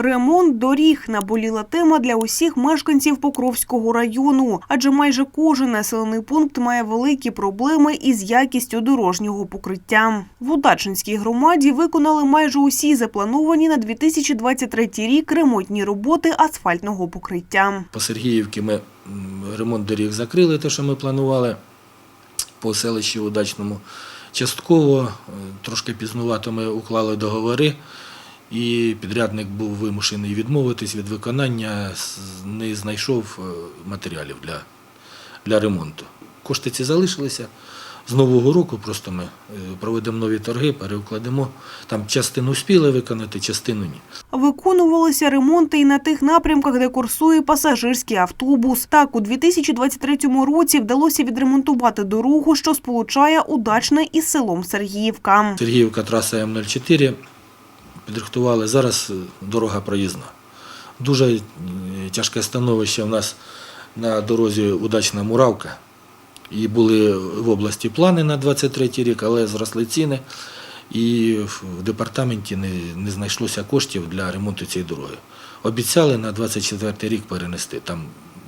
Ремонт доріг наболіла тема для усіх мешканців Покровського району, адже майже кожен населений пункт має великі проблеми із якістю дорожнього покриття. В Удачинській громаді виконали майже усі заплановані на 2023 рік ремонтні роботи асфальтного покриття. По Сергіївці ми ремонт доріг закрили, те, що ми планували по селищі Удачному. Частково, е, трошки пізнувато ми уклали договори, і підрядник був вимушений відмовитись від виконання, не знайшов е, матеріалів для, для ремонту. Кошти ці залишилися. З Нового року просто ми е, проведемо нові торги, переукладемо. Там частину встигли виконати, частину ні. Виконувалися ремонти і на тих напрямках, де курсує пасажирський автобус. Так, у 2023 році вдалося відремонтувати дорогу, що сполучає Удачне із селом Сергіївка. Сергіївка, траса М04. Підрихтували. Зараз е, дорога проїзна. Дуже е, тяжке становище в нас на дорозі удачна Муравка. І були в області плани на 23 рік, але зросли ціни. І в департаменті не, не знайшлося коштів для ремонту цієї дороги. Обіцяли на 24 рік перенести. Там,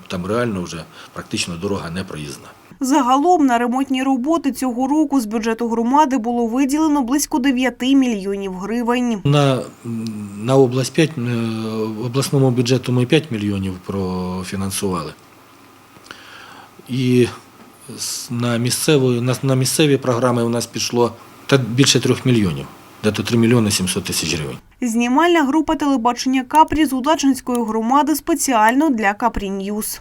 там реально вже практично дорога не проїзна. Загалом на ремонтні роботи цього року з бюджету громади було виділено близько 9 мільйонів гривень. На, на область 5, е, обласному бюджету ми 5 мільйонів профінансували. І на місцеві, на, на місцеві програми у нас пішло та більше 3 мільйонів, дето 3 мільйони 700 тисяч гривень. Знімальна група телебачення Капрі з Удачинської громади спеціально для Капрі Ньюз.